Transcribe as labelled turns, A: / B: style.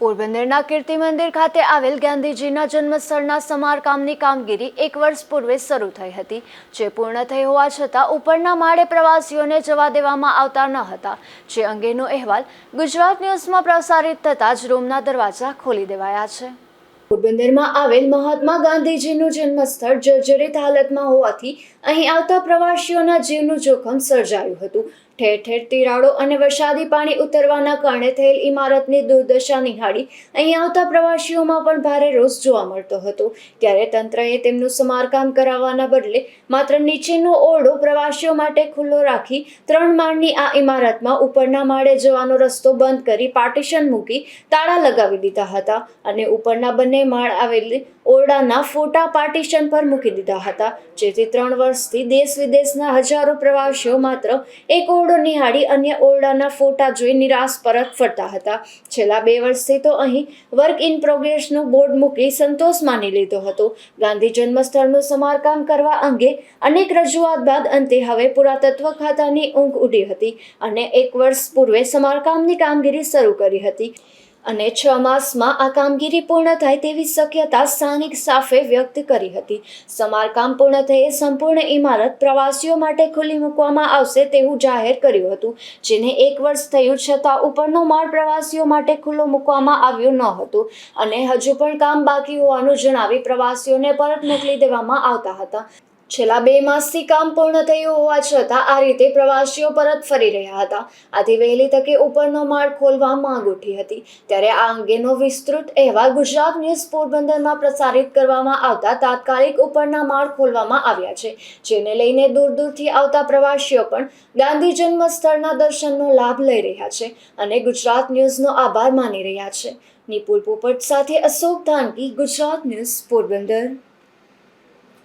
A: પોરબંદરના કીર્તિ મંદિર ખાતે આવેલ ગાંધીજીના જન્મસ્થળના સમારકામની કામગીરી એક વર્ષ પૂર્વે શરૂ થઈ હતી, જે પૂર્ણ થઈ હોવા છતાં ઉપરના માળે પ્રવાસીઓને જવા દેવામાં આવતા ન હતા. જે અંગેનો અહેવાલ ગુજરાત ન્યૂઝમાં પ્રસારિત થતાં જ રૂમના દરવાજા ખોલી દેવાયા છે. પોરબંદરમાં આવેલ મહાત્મા ગાંધીજીનું જન્મસ્થળ જર્જરિત હાલતમાં હોવાથી અહીં આવતા પ્રવાસીઓના જીવનું જોખમ સર્જાયું હતું. ઠેર ઠેર તિરાડો અને વરસાદી પાણી ઉતરવાના કારણે થયેલ ઇમારતની દુર્દશા નિહાળી અહીં આવતા પ્રવાસીઓમાં પણ ભારે રોષ જોવા મળતો હતો. ત્યારે તંત્રએ તેમનું સમારકામ કરાવવાના બદલે માત્ર નીચેનો ઓરડો પ્રવાસીઓ માટે ખુલ્લો રાખી ત્રણ માળની આ ઇમારતમાં ઉપરના માળે જવાનો રસ્તો બંધ કરી પાર્ટીશન મૂકી તાળા લગાવી દીધા હતા અને ઉપરના બંને માળ આવેલી ઓરડાના ફોટા પાર્ટીશન પર મૂકી દીધા હતા. જેથી ત્રણ વર્ષથી દેશ વિદેશના હજારો પ્રવાસીઓ માત્ર એક ઓરડો નિહાળી અન્ય ઓરડાના ફોટા જોઈ નિરાશ પરત ફરતા હતા. છેલ્લા બે વર્ષથી તો અહીં વર્ક ઇન પ્રોગ્રેસનું બોર્ડ મૂકી સંતોષ માની લીધો હતો. ગાંધી જન્મસ્થળનું સમારકામ કરવા અંગે અનેક રજૂઆત બાદ અંતે હવે પુરાતત્વ ખાતાની ઊંઘ ઉડી હતી અને એક વર્ષ પૂર્વે સમારકામની કામગીરી શરૂ કરી હતી. અને છ માસમાં આ કામગીરી પૂર્ણ થાય તેવી શક્યતા સ્થાનિક સાફે વ્યક્ત કરી હતી. સમારકામ પૂર્ણ થયે સંપૂર્ણ ઇમારત પ્રવાસીઓ માટે ખુલ્લી મૂકવામાં આવશે તેવું જાહેર કર્યું હતું, જેને એક વર્ષ થયું છતાં ઉપરનો માળ પ્રવાસીઓ માટે ખુલ્લો મૂકવામાં આવ્યો ન હતો. અને હજુ પણ કામ બાકી હોવાનું જણાવી પ્રવાસીઓને પરત મોકલી દેવામાં આવતા હતા. છેલ્લા બે માસથી કામ પૂર્ણ થયું હોવા છતાં આ રીતે પ્રવાસીઓ પરત ફરી રહ્યા હતા. આથી વહેલી તકે ઉપરનો માળ ખોલવા માંગ ઉઠી હતી. ત્યારે આ અંગેનો વિસ્તૃત અહેવાલ ગુજરાત ન્યૂઝ પોરબંદરમાં પ્રસારિત કરવામાં આવતા તાત્કાલિક ઉપરના માળ ખોલવામાં આવ્યા છે, જેને લઈને દૂર દૂરથી આવતા પ્રવાસીઓ પણ ગાંધી જન્મ સ્થળના દર્શનનો લાભ લઈ રહ્યા છે અને ગુજરાત ન્યૂઝનો આભાર માની રહ્યા છે. નિપુલ પોપટ સાથે અશોક ધાનકી, ગુજરાત ન્યૂઝ પોરબંદર.